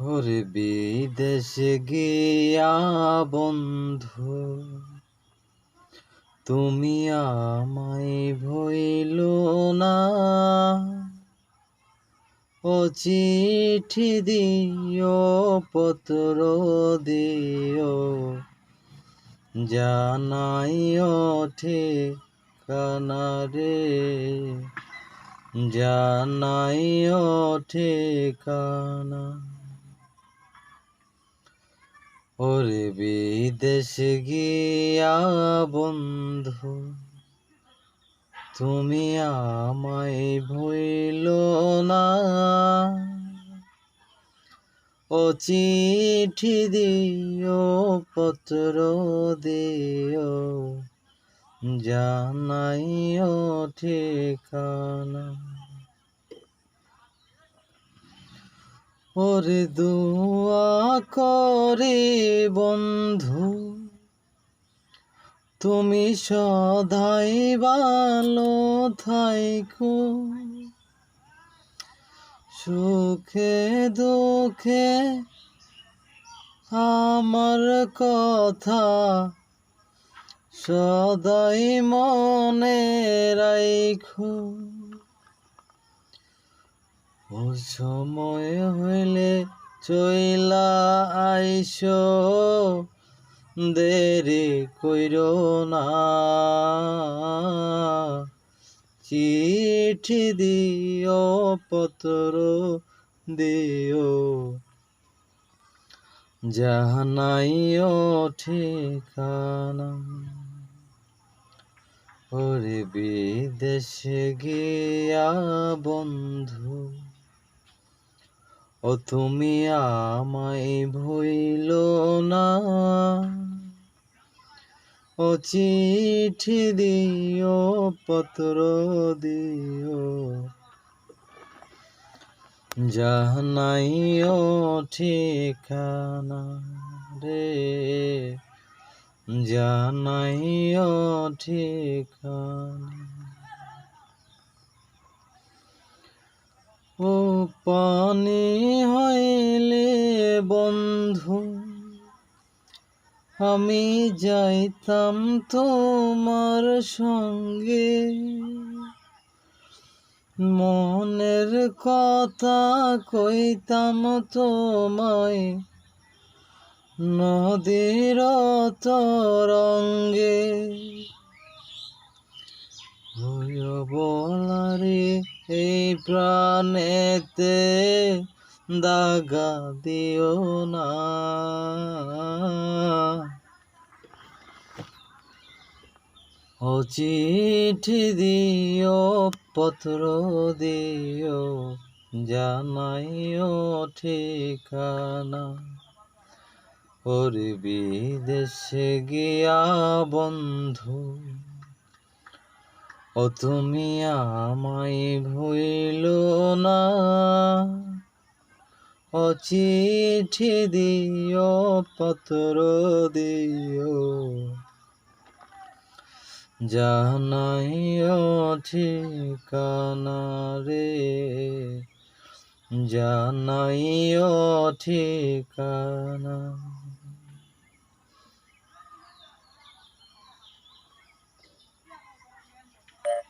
ওরে বিদেশে গিয়া বন্ধু, তুমি আমায় ভইল না। ও চিঠি দিও, পত্র দিও জানাই ঠিকানা রে। জানাই ঠিকানা। ওরে বিদেশে গিয়া বন্ধু, তুমি আমায় ভইল না। ও চিঠি দিও, পত্র দিও, জানাইও ঠিকানা। ওরে দোয়া করে বন্ধু, তুমি সদাই ভালো থাইকো। সুখে দুঃখে আমার কথা সদাই মনে রাইখো। ও সময় হইলে চইলা আইস, দেরি কইর না। চিঠি দিও, পত্র দিও জাহানাইও ঠিকানা। ওরে বিদেশে গিয়া বন্ধু ও তুমি আমায় ভইল না। ও চিঠি দিও, পত্র দিও। জাহানাইও ঠিকানা রে। জানাইও ঠিকানা। ও পানি আমি যাইতাম তোমার সঙ্গে। মনের কথা কইতাম তোমায় নদীর তরঙ্গে বলারে, এই প্রাণেতে দাগা দিও না ও চিঠি দিও, পত্র দিও, জানাইও ঠিকানা। ওরে বিদেশে গিয়া বন্ধু, ও তুমি আমায় ভইল না। ও চিঠি দিও, পত্র দিও জানাইও ঠিকানা রে। জানাই ঠিকানা